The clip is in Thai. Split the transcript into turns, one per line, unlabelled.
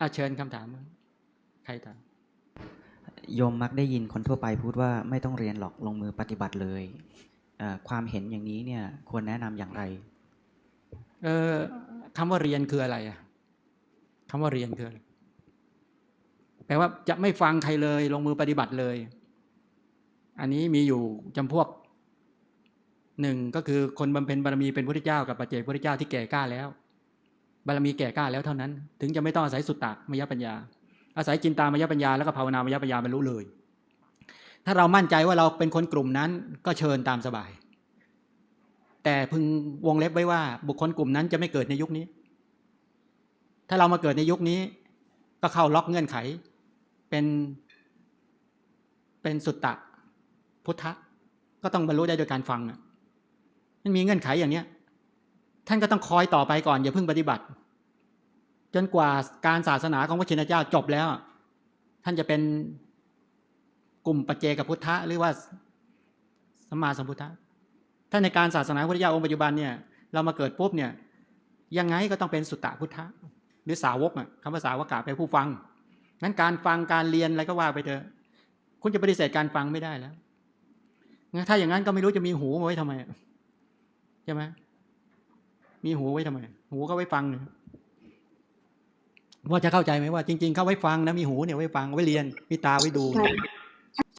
อาเชิญคำถามใครถาม
โยมมักได้ยินคนทั่วไปพูดว่าไม่ต้องเรียนหรอกลงมือปฏิบัติเลยเอ่อความเห็นอย่างนี้เนี่ยควรแนะนำอย่างไร
เออคำว่าเรียนคืออะไรอะคำว่าเรียนคืออะไรแปลว่าจะไม่ฟังใครเลย ลงมือปฏิบัติเลย อันนี้มีอยู่จำพวกหนึ่งก็คือคนบำเพ็ญบารมีเป็นพระเจ้ากับปัจเจกพระเจ้าที่แก่กล้าแล้ว บารมีแก่กล้าแล้วเท่านั้น ถึงจะไม่ต้องอาศัยสุตตะมยปัญญา อาศัยจินตามยปัญญาแล้วก็ภาวนามยปัญญาบรรลุเลย ถ้าเรามั่นใจว่าเราเป็นคนกลุ่มนั้นก็เชิญตามสบาย แต่พึงวงเล็บไว้ว่า บุคคลกลุ่มนั้นจะไม่เกิดในยุคนี้ ถ้าเรามาเกิดในยุคนี้ ก็เข้าล็อกเงื่อนไข เป็นเป็นสุตตะพุทธะก็ต้องบรรลุได้โดยการฟังมันมีเงื่อนไขอย่างเนี้ยท่านก็ต้องคอยต่อไปก่อนอย่าเพิ่งปฏิบัติ จนกว่าการศาสนาของพระชินเจ้าจบแล้ว ท่านจะเป็นกลุ่มปัจเจกพุทธะหรือว่าสัมมาสัมพุทธะถ้าในการศาสนาพุทธเจ้าองค์ปัจจุบันเนี่ยเรามาเกิดปุ๊บเนี่ยยังไงก็ต้องเป็นสุตตะพุทธะหรือสาวกอะคำว่าสาวกะแปผู้ฟังนั้นการฟังการเรียนอะไรก็ว่าไปเถอะ คุณจะปฏิเสธการฟังไม่ได้แล้วงั้นถ้าอย่างนั้นก็ไม่รู้จะมีหูมาไว้ทำไมใช่ไหมมีหูไว้ทำไม หูก็ไว้ฟังเนี่ย ว่าจะเข้าใจไหมว่าจริง ๆ เข้าไว้ฟังนะมีหูเนี่ยไว้ฟังไว้เรียนมีตาไว้ดู
ใ